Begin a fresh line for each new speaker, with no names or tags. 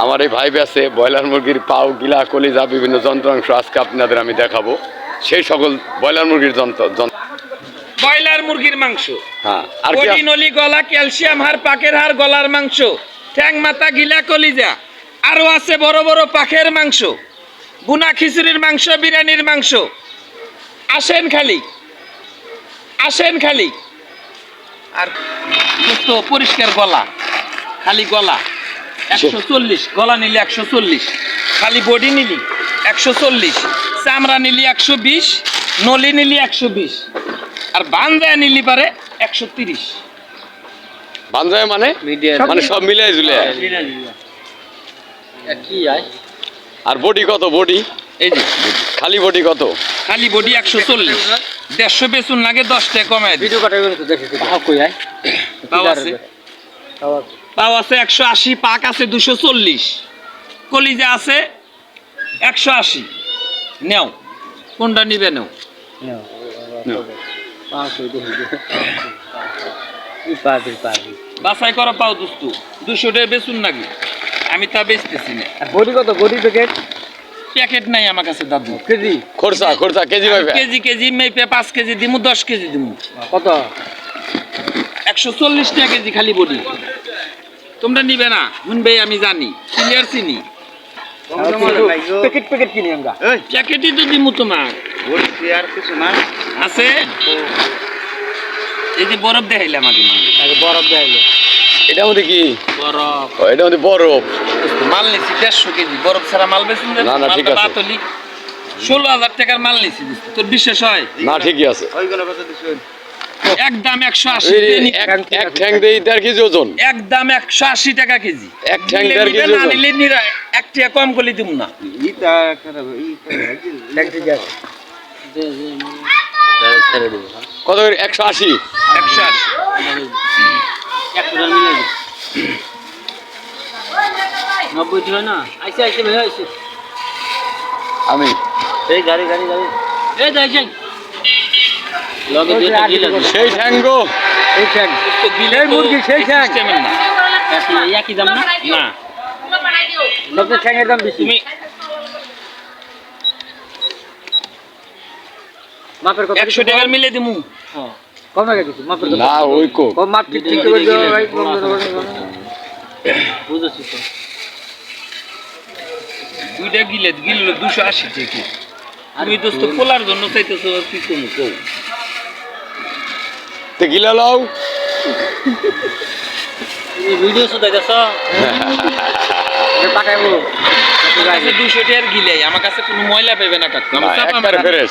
আমার এই ভাই আছে ব্রয়লার মুরগির পাও গিলা কলিজা বিভিন্ন যন্ত্রাংশ আজকে আপনাদের আমি দেখাবো। সেই সকল ব্রয়লার মুরগির যন্ত্র যন্ত্র-
ব্রয়লার মুরগির মাংস।
হ্যাঁ আর
নলি গলা ক্যালসিয়াম হাড় পাকের হাড় গলার মাংস। ঠ্যাং মাথা গিলা কলিজা। আরও আছে বড় বড় পাখের মাংস। বুনা খিচুড়ির মাংস বিরিয়ানির মাংস। আসেন খালি। আসেন খালি। আর পরিষ্কার গলা খালি গলা। একশো চল্লিশ গলা নিলি একশো চল্লিশ খালি বডি নিলি একশো চল্লিশ চামড়া নিলি একশো বিশ নলি নিলি একশো বিশ আর বান্ধা নিলি পারে একশো তিরিশ।
বান্ধব মানে? মানে সব মিলে ঝুলে।
কি আয়?
আর বডি কত বডি
এই যে।
খালি বডি কত?
খালি বডি একশো চল্লিশ দেড়শো বেসুন লাগে দশ টাকা কমায়
ভিডিও কাটা করে তো দেখি হাও কই আয়?
পাও আছে। পাও আছে একশো আশি পাক আছে দুশো চল্লিশ। কলিজা আছে একশো আশি। নেও কোনটা নিবে নেও। বাছাই করো পাও দোস্তু। দুশো টাকা বেচুন নাকি? আমি তা বেচতেছি না।
আর কত? Body packet?
প্যাকেট নাই আমার কাছে দাদু।
কেজি?
খরচা খরচা কেজি
কেজি কেজি মেপে পাঁচ কেজি দিমু দশ কেজি দিমু।
কত?
একশো চল্লিশ টাকা কেজি খালি বডি। তোমরা নিবে না। শুনবে আমি জানি। ক্লিয়ার চিনি।
প্যাকেট প্যাকেট কিনি আমরা।
প্যাকেটই তো দিমু তোমার। আছে? এই যে বরফ
দেখাইলে
মধ্যে কি?
বরফ।
মধ্যে বরফ।
মাল নিছি দেড়শো কেজি। বরফ ছাড়া মাল বেশি
না, না, ঠিক আছে।
ষোলো হাজার টাকার মাল নিছি। তোর বিশ্বাস হয়?
না ঠিকই আছে।
একদম একশো আশি
এক এক ঠ্যাং দেই দেড় কেজি ওজন।
একদম একশো আশি টাকা কেজি।
এক ঠ্যাং দেড় কেজি
না নিলে নিরা এক টাকা কম করে দিব না।
কত করে? একশো আশি।
একশো আশি।
নব্বই না? আইসে আইসে ভাই আইসে
আমি।
এই গাড়ি গাড়ি গাড়ি। এই যাই যাই লগে দিয়ে তো গিলা দিছে।
সেই ঠ্যাং গো।
এই ঠ্যাং।
তো দিলে
এই
তো
মুরগি, সেই ঠ্যাং। একই একই দাম না।
না।
সবচেয়ে ঠ্যাংয়ের দাম বেশি। মাপের কথা
একশো টাকার মিলে দিমু।
হ্যাঁ। কম লাগে কিছু মাপের কথা
না ওই কো।
কম মাপ ঠিক ঠিক করে দিও ভাই কম বুঝেছি তো।
দুইটা গিলে গিললো দুশো আশি টাকা। তুমি দোস্ত পোলার জন্য চাইতেছো আর কি কমু কও?
তে গিলা লাও
ভিডিও শুধু দেখছ পাঠাইবো
আমার কাছে আমার কোনো ময়লা পাবে না কাকু। আমি